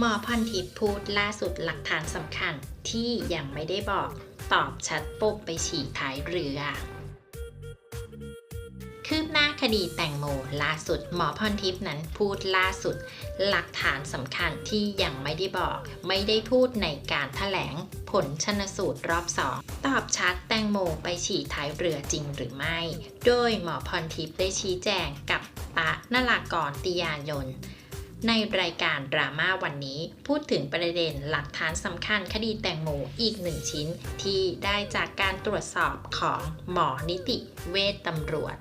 หมอพรทิพย์พูดล่าสุดหลักฐานสำคัญที่ยังไม่ได้บอก ตอบชัดปุ๊บไปฉี่ท้ายเรือ คืบหน้าคดีแตงโมล่าสุดหมอพรทิพย์นั้นพูดล่าสุด หลักฐานสำคัญที่ยังไม่ได้บอก ไม่ได้พูดในการถแถลงผลชนสูตรรอบสองตอบชัดแตงโมไปฉี่ท้ายเรือจริงหรือไม่ โดยหมอพรทิพย์ได้ชี้แจงกับปะนลากรติยานน ในรายการดราม่าวันนี้พูดถึงประเด็นหลักฐานสำคัญคดีแตงโมอีกหนึ่งชิ้น ที่ได้จากการตรวจสอบของหมอนิติเวชตำรวจ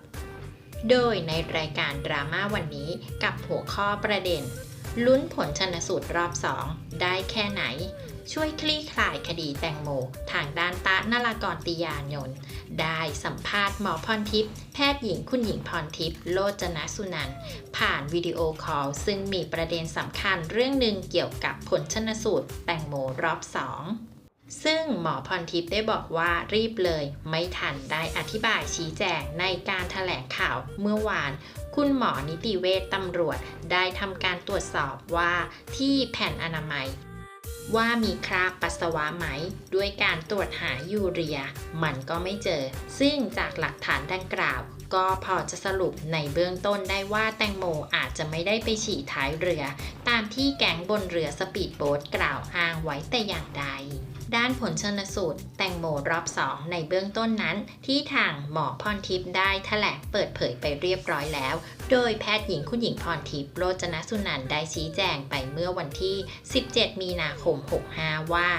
โดยในรายการดราม่าวันนี้กับหัวข้อประเด็น ลุ้นผลชนสูตรรอบ 2 ได้แค่ไหน ช่วยคลี่คลายคดีแตงโม ทางด้านตะนรากรติยานนท์ได้สัมภาษณ์หมอพรทิพย์แพทย์หญิงคุณหญิงพรทิพย์โลจนสุนันผ่านวิดีโอคอล ซึ่งมีประเด็นสำคัญเรื่องหนึ่งเกี่ยวกับผลชนสูตรแตงโมรอบ 2 ซึ่งหมอพรทิพย์ได้บอกว่ารีบเลยไม่ทันได้อธิบายชี้แจงในการถแถลงข่าวเมื่อวาน คุณหมอนิติเวชตำรวจได้ทำการตรวจสอบว่าที่แผ่นอนามัย ว่ามีคราบปัสสาวะไหม ด้วยการตรวจหายูเรีย มันก็ไม่เจอ ซึ่งจากหลักฐานดังกล่าว ก็พอจะสรุปในเบื้องต้นได้ว่าแตงโมอาจจะไม่ได้ไปฉี่ท้ายเรือ ที่แก๊งบนเรือสปีดโบ๊ทกล่าวอ้างไว้แต่อย่างใด ด้านผลชนสูตร แตงโมรอบ2ในเบื้องต้นนั้น ที่ทางหมอพรทิพย์ได้แถลงเปิดเผยไปเรียบร้อยแล้ว โดยแพทย์หญิงคุณหญิงพรทิพย์โรจนสุนันท์ได้ชี้แจงไปเมื่อวันที่ 17 มีนาคม 65 ว่า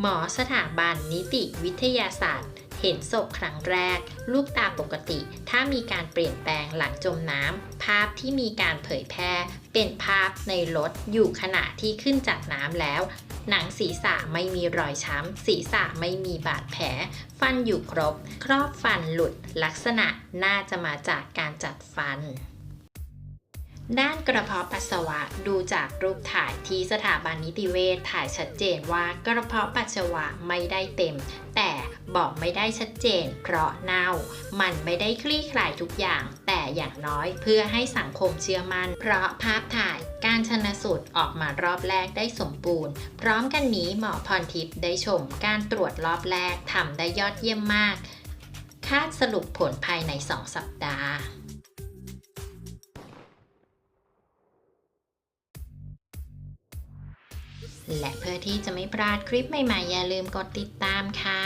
หมอสถาบันนิติวิทยาศาสตร์ เห็นศพครั้งแรก ลูกตาปกติ ถ้ามีการเปลี่ยนแปลงหลังจมน้ำภาพที่มีการเผยแพร่ เป็นภาพในรถอยู่ขณะที่ขึ้นจากน้ำแล้ว หนังศีรษะไม่มีรอยช้ำ ศีรษะไม่มีบาดแผล ฟันอยู่ครบ ครอบฟันหลุด ลักษณะน่าจะมาจากการจัดฟันด้านกระเพาะปัสสาวะดูจากรูปถ่ายที่สถาบันนิติเวชถ่ายชัดเจนว่ากระเพาะปัสสาวะไม่ได้เต็ม บอกไม่ได้ชัดเจน เพราะเน่า มันไม่ได้คลี่คลายทุกอย่าง แต่อย่างน้อยเพื่อให้สังคมเชื่อมัน่น เพราะภาพถ่ายการชนะสูตรออกมารอบแรกได้สมบูรณ์ พร้อมกันนี้หมอพรทิพย์ได้ชม การตรวจรอบแรกทำได้ยอดเยี่ยมมาก คาดสรุปผลภายใน 2 สัปดาห์และเพื่อที่จะไม่พลาดคลิปใหม่ๆ อย่าลืมกดติดตามค่ะ